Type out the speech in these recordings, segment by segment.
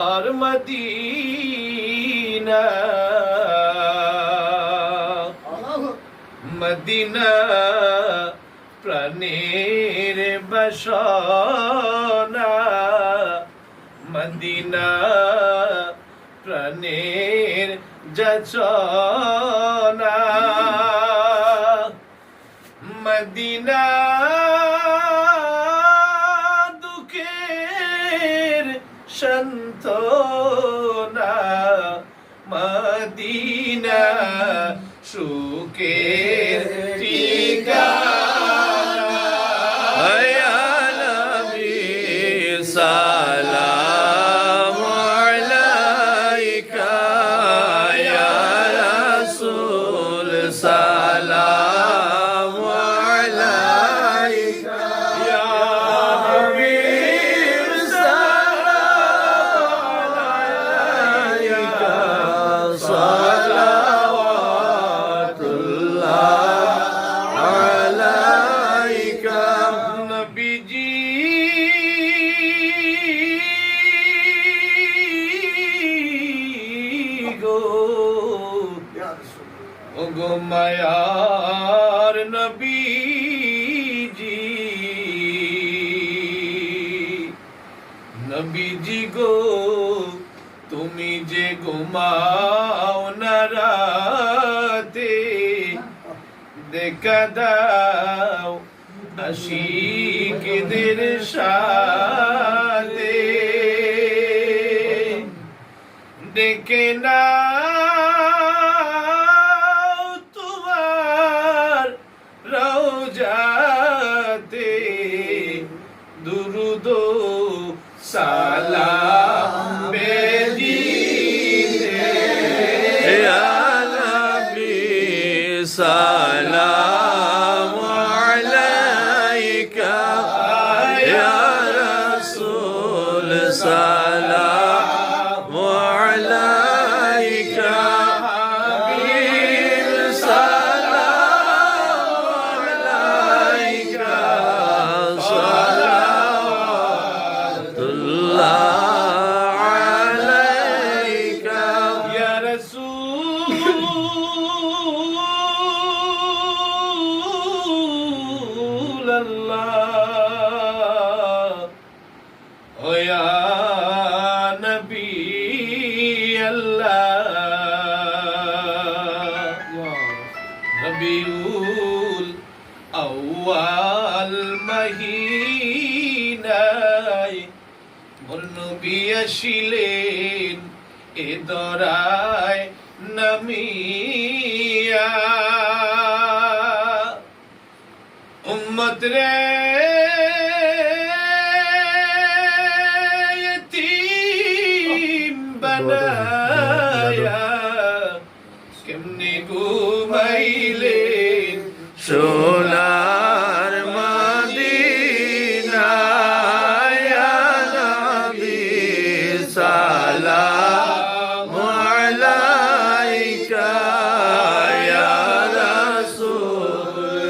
আর Medina. Medina প্রাণের বসনা। Medina প্রাণের যচনা। Medina সন্তনা Medina সুখের ওগো মায়ার নবীজি। নবীজি গো, তুমি যে ঘুমাও না রাতে, দেখা দাও আশিকদের সাথে। ডেকে না রওজাতে দুরুদ সালাম বেজিতে ইয়া নবী সালাম। রবিউল আউয়াল মহিনায় মোর নবী আসিলেন এ দরায় নামিয়া উম্মত রে ইতিম বানা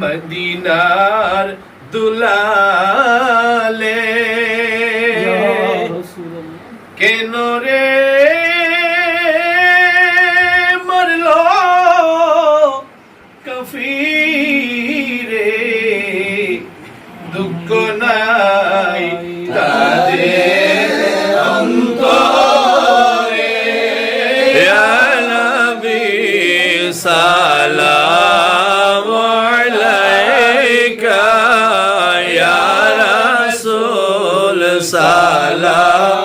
মদিনার দুলালে। কেন রে মরল কফিরে? দুঃখ নাই তাদের অন্তরে। সার সালা